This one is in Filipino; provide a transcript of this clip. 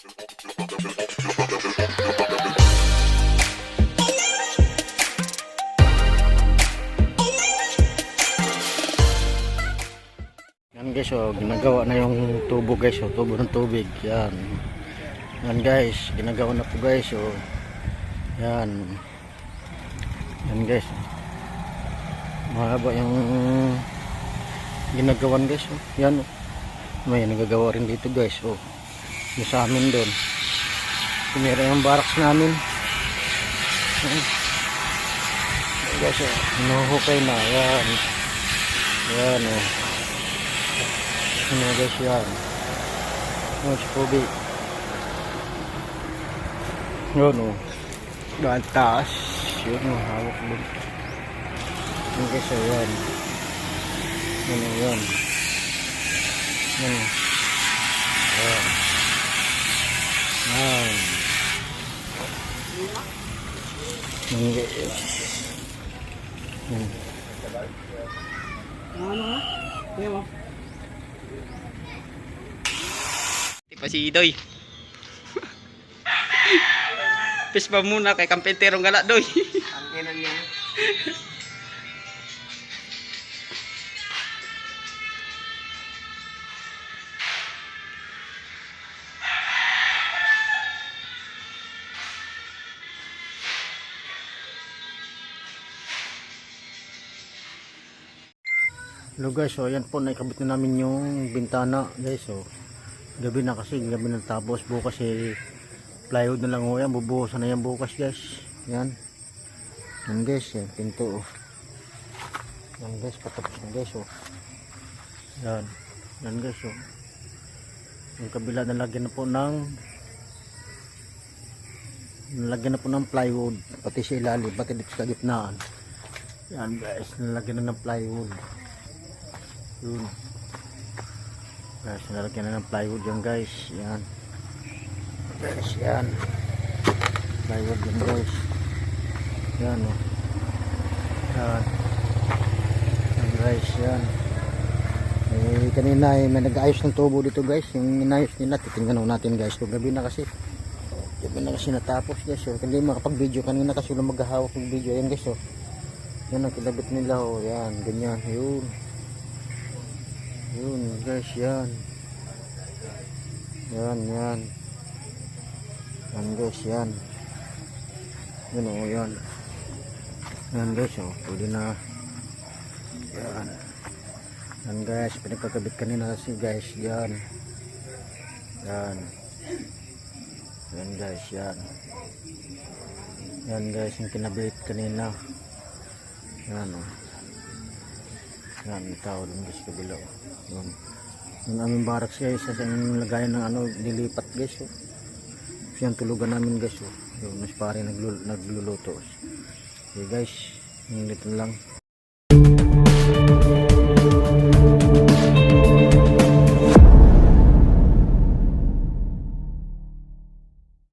Yan guys, oh, ginagawa na yung tubo guys, oh, tubo ng tubig. Yan. Yan guys, ginagawa na po guys, oh. Yan. Yan guys. Mahaba yung ginagawan guys, oh. Yan, oh. May nagagawa rin dito guys, oh. Yung sa amin doon. Kumira yung barracks namin. Yan. Yan guys, oh. Hinuhukay na. Yan. Yan, oh. Ano guys yan? Oh, si Kobe. Yun o. Dahil taas. Yun o, hawak doon. Yun guys, oh, yan. Yun o, yan. Yun o. Yan. Yan. Yun guys. Yan. Di pa si Idoy. Pis pa muna kay kampenterong gala doy. Ang ina niya. Hello guys, so ayan po, naikabit na namin yung bintana guys, so gabi na kasi, gabi na tapos. Bukas eh, plywood na lang ho yan, bubuhusan na yan bukas guys, yan yan guys, yan, pinto oh. yan guys, patapos na guys, oh. Yan, yan guys, oh. Yung kabila nalagyan na po ng nalagyan na po ng plywood, pati sa ilalim, pati dito sa gitnaan. Yan guys, nalagyan na ng plywood yun. Guys, nalagyan na ng plywood yan guys. Yan. Guys, yan. Plywood yan guys. Yan o. Yan. Yan guys, yan. Eh, kanina eh, may nag-ayos ng tubo dito guys. Yung inayos nila, titingnan natin guys. Kung gabi na kasi. Gabi na kasi natapos guys. So, hindi makapag-video kanina kasi wala maghahawak ng video. Yan guys, oh. Yan ang kinabit nila, oh. Yan, ganyan. Yun. Yun guys, yan. Yan, yan. Yan guys, yan. Yun o, yan. Yan guys, o. Pwede na. Yan. Yan guys, pinagkakabit kanina kasi guys, yan. Yan. Yan guys, yan. Yan guys, yung kinabit kanina. Yan o. Yan, tao dun guys, kabila. Yun. Yung aming barracks guys, sa yung lagayan ng ano, nilipat guys. Oh. So, yung tulugan namin guys. Oh. Yung mas pare naglul nagluluto. Okay guys, yung dito lang.